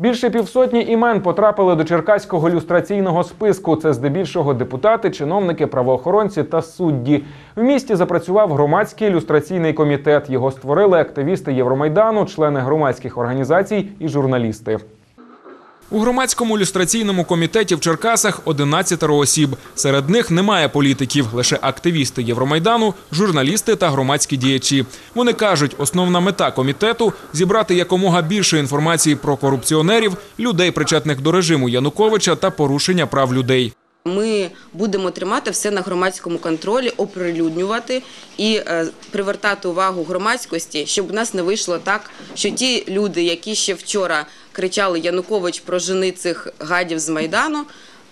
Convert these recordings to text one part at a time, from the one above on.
Більше півсотні імен потрапили до черкаського люстраційного списку. Це здебільшого депутати, чиновники, правоохоронці та судді. В місті запрацював громадський люстраційний комітет. Його створили активісти Євромайдану, члени громадських організацій і журналісти. У громадському люстраційному комітеті в Черкасах 11 осіб. Серед них немає політиків, лише активісти Євромайдану, журналісти та громадські діячі. Вони кажуть, основна мета комітету зібрати якомога більше інформації про корупціонерів, людей, причетних до режиму Януковича та порушення прав людей. Ми будемо тримати все на громадському контролі, оприлюднювати і е, привертати увагу громадськості, щоб у нас не вийшло так, що ті люди, які ще вчора кричали Янукович прожени цих гадів з майдану,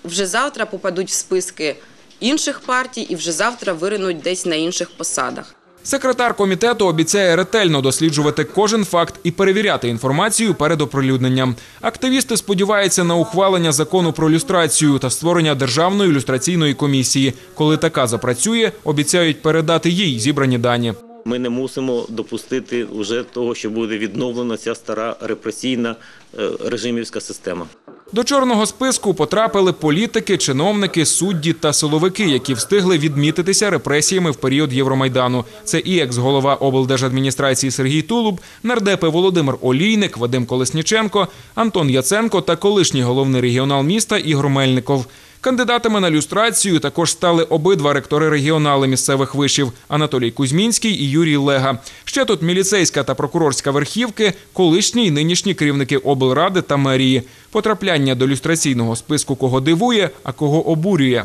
вже завтра попадуть в списки інших партій і вже завтра виринуть десь на інших посадах. Секретар комітету обіцяє ретельно досліджувати кожен факт і перевіряти інформацію перед оприлюдненням. Активісти сподіваються на ухвалення закону про люстрацію та створення державної люстраційної комісії. Коли така запрацює, обіцяють передати їй зібрані дані. Ми не мусимо допустити вже того, що буде відновлена ця стара репресійна е, режимівська система. До чорного списку потрапили політики, чиновники, судді та силовики, які встигли відмітитися репресіями в період Євромайдану. Це і екс-голова облдержадміністрації Сергій Тулуб, нардепи Володимир Олійник, Вадим Колесніченко, Антон Яценко та колишній головний регіонал міста Ігор Мельников. Кандидатами на люстрацію також стали обидва ректори регіонали місцевих вишів Анатолій Кузьмінський і Юрій Лега. Ще тут міліцейська та прокурорська верхівки, колишні і нинішні керівники облради та мерії. Потрапляння до люстраційного списку кого дивує, а кого обурює.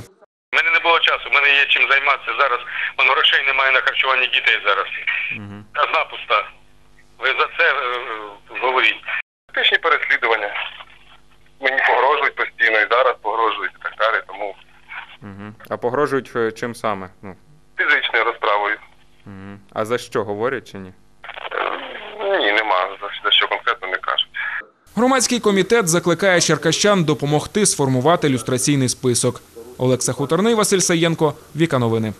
У мене не було часу, у мене є чим займатися зараз. Вон грошей немає на харчування дітей зараз. Казна пуста. Ви за це е, говоріть. Фактичні переслідування. Мені погрожують постійно і зараз погрожують і так далі, тому А погрожують е, чим саме? Ну, фізичною розправою. а за що говорять чи ні? Е, Ні, нема за, за що конкретно не кажуть. Громадський комітет закликає черкащан допомогти сформувати люстраційний список. Олекса Хуторний, Василь Саєнко, Віка Новини.